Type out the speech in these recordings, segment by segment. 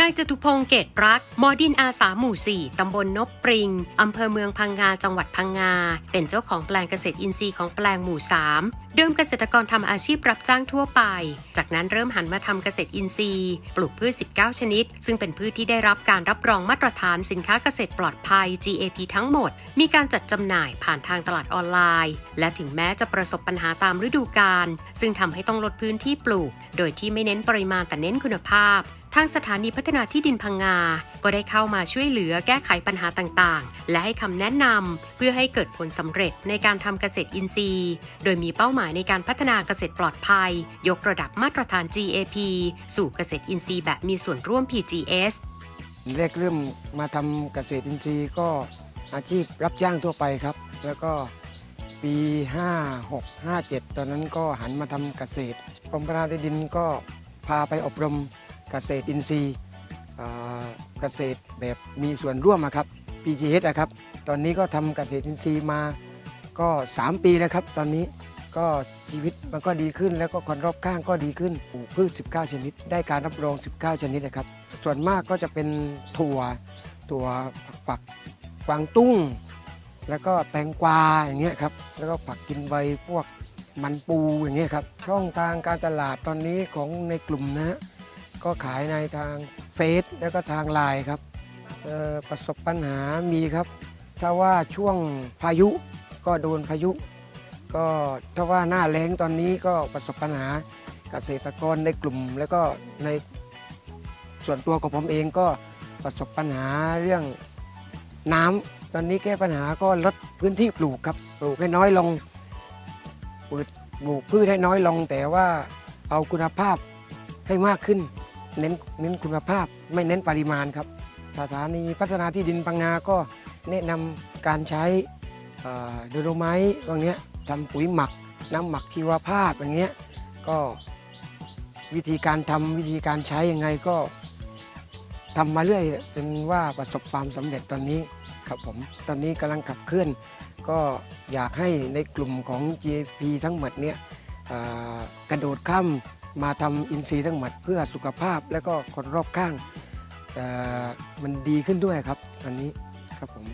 นายจตุพงศ์เกตรักมอดินอาสาหมู่ 4 ตำบลนบปริง อำเภอเมืองพังงา จังหวัดพังงา เป็นเจ้าของแปลงเกษตรอินทรีย์ของแปลงหมู่ 3 เดิมเกษตรกรทำอาชีพรับจ้างทั่วไป จากนั้นเริ่มหันมาทำเกษตรอินทรีย์ ปลูกพืช 19 ชนิด ซึ่งเป็นพืชที่ได้รับการรับรองมาตรฐานสินค้าเกษตรปลอดภัย GAP ทั้งหมด มีการจัดจำหน่ายผ่านทางตลาดออนไลน์ และถึงแม้จะประสบปัญหาตามฤดูกาลซึ่งทำให้ต้องลดพื้นที่ปลูก โดยที่ไม่เน้นปริมาณแต่เน้นคุณภาพทางสถานีพัฒนาที่ดินพังงา ก็ได้เข้ามาช่วยเหลือแก้ไขปัญหาต่างๆ และให้คำแนะนำเพื่อให้เกิดผลสำเร็จในการทำเกษตรอินทรีย์ โดยมีเป้าหมายในการพัฒนาเกษตรปลอดภัย ยกระดับมาตรฐาน GAP สู่เกษตรอินทรีย์แบบมีส่วนร่วม PGS แรกเริ่มมาทำเกษตรอินทรีย์ก็อาชีพรับจ้างทั่วไปครับ แล้วก็ปี 56 57 ตอนนั้นก็หันมาทำเกษตรกรมพัฒนาที่ดินก็พาไปอบรม เกษตรอินทรีย์เกษตรแบบมีส่วนร่วมอะครับ PGS อะครับ ตอนนี้ก็ทำเกษตรอินทรีย์มาก็ 3 ปีแล้วครับ ตอนนี้ก็ชีวิตมันก็ดีขึ้น แล้วก็คนรอบข้างก็ดีขึ้นปลูกพืช 19 ชนิด ได้การรับรอง 19 ชนิดนะครับ ส่วนมากก็จะเป็นถั่วถั่วฝักกวางตุ้ง แล้วก็แตงกวาอย่างเงี้ยครับแล้วก็ผักกินใบพวกมันปูอย่างเงี้ยครับช่องทางการตลาดตอนนี้ของในกลุ่มนะ ก็ขายในทางเฟซแล้วก็ทางไลน์ครับประสบปัญหามีครับ ถ้าว่าช่วงพายุก็โดนพายุ ก็ถ้าว่าหน้าแล้งตอนนี้ก็ประสบปัญหาเกษตรกรในกลุ่ม แล้วก็ในส่วนตัวของผมเองก็ประสบปัญหาเรื่องน้ำตอนนี้แก้ปัญหาก็ลดพื้นที่ปลูกครับปลูกให้น้อยลงปลูกพืชให้น้อยลงแต่ว่าเอาคุณภาพให้มากขึ้น เน้นเน้นคุณภาพไม่เน้นปริมาณครับ สถานีพัฒนาที่ดินปังงาก็แนะนำการใช้โดโลไมต์พวกเนี้ยทำปุ๋ยหมัก น้ำหมักชีวภาพอย่างเงี้ยก็วิธีการทำวิธีการใช้ยังไงก็ทำมาเรื่อยจนว่าประสบความสำเร็จตอนนี้ครับผมตอนนี้กำลังขับเคลื่อน ก็อยากให้ในกลุ่มของ GP ทั้งหมดเนี่ยกระโดดข้าม มาทำอินทรีย์ทั้งหมดเพื่อสุขภาพและก็คนรอบข้างมันดีขึ้นด้วยครับตอนนี้ครับผม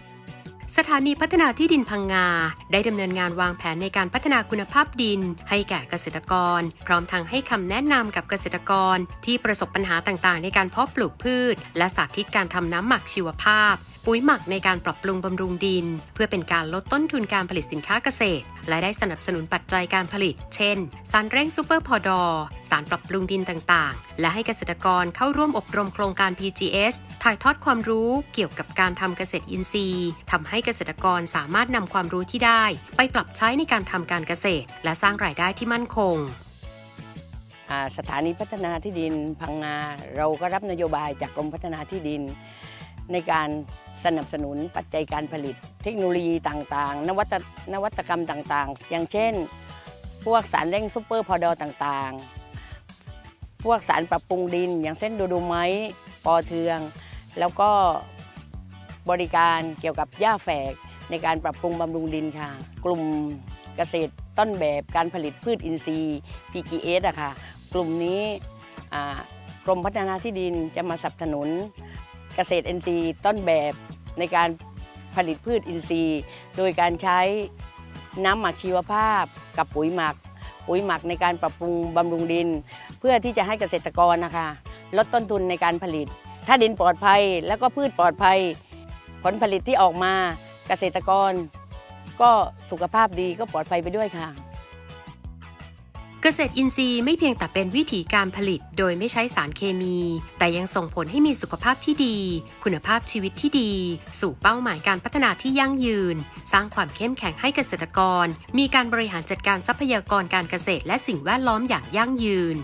สถานีพัฒนาที่ดินพังงา ได้ดำเนินงานวางแผนในการพัฒนาคุณภาพดิน ให้แก่เกษตรกร พร้อมทั้งให้คำแนะนำกับเกษตรกร ที่ประสบปัญหาต่างๆ ในการเพาะปลูกพืช และสาธิตการทำน้ำหมักชีวภาพ ปุ๋ยหมักในการปรับปรุงบำรุงดิน เพื่อเป็นการลดต้นทุนการผลิตสินค้าเกษตร และได้สนับสนุนปัจจัยการผลิต เช่น สารเร่งซูเปอร์พอดอสารปรับปรุงดินต่างๆ และให้เกษตรกรเข้าร่วมอบรมโครงการ PGS ถ่ายทอดความรู้เกี่ยวกับการทำเกษตรอินทรีย์ทำให้เกษตรกรสามารถนำความรู้ที่ได้ ไปปรับใช้ในการทำการเกษตร และสร้างรายได้ที่มั่นคงสถานีพัฒนาที่ดินพังงาเราก็รับนโยบายจากกรมพัฒนาที่ดิน ในการ สนับสนุนปัจจัยการผลิต เทคโนโลยีต่างๆ นวัตนวัตกรรมต่างๆ อย่างเช่น พวกสารเร่งซูเปอร์พอดอต่างๆ พวกสารปรับปรุงดิน อย่างเช่นดโดไมต์ปอเทือง แล้วก็บริการเกี่ยวกับหญ้าแฝกในการปรับปรุงบำรุงดินค่ะ กลุ่มเกษตรต้นแบบการผลิตพืชอินทรีย์ PGS อะค่ะ กลุ่มนี้กรมพัฒนาที่ดินจะมาสนับสนุนเกษตรอินทรีย์ต้นแบบ ในการผลิตพืชอินทรีย์ โดยการใช้น้ำหมักชีวภาพ กับปุ๋ยหมัก ปุ๋ยหมักในการปรับปรุงบำรุงดิน เพื่อที่จะให้เกษตรกรนะคะลดต้นทุนในการผลิต ถ้าดินปลอดภัยแล้วก็พืชปลอดภัย ผลผลิตที่ออกมาเกษตรกร ก็สุขภาพดีก็ปลอดภัยไปด้วยค่ะ เกษตรอินทรีย์ไม่เพียงแต่เป็นวิธีการผลิตโดยไม่ใช้สารเคมี แต่ยังส่งผลให้มีสุขภาพที่ดี คุณภาพชีวิตที่ดี สู่เป้าหมายการพัฒนาที่ยั่งยืน สร้างความเข้มแข็งให้เกษตรกร มีการบริหารจัดการทรัพยากรการเกษตรและสิ่งแวดล้อมอย่างยั่งยืน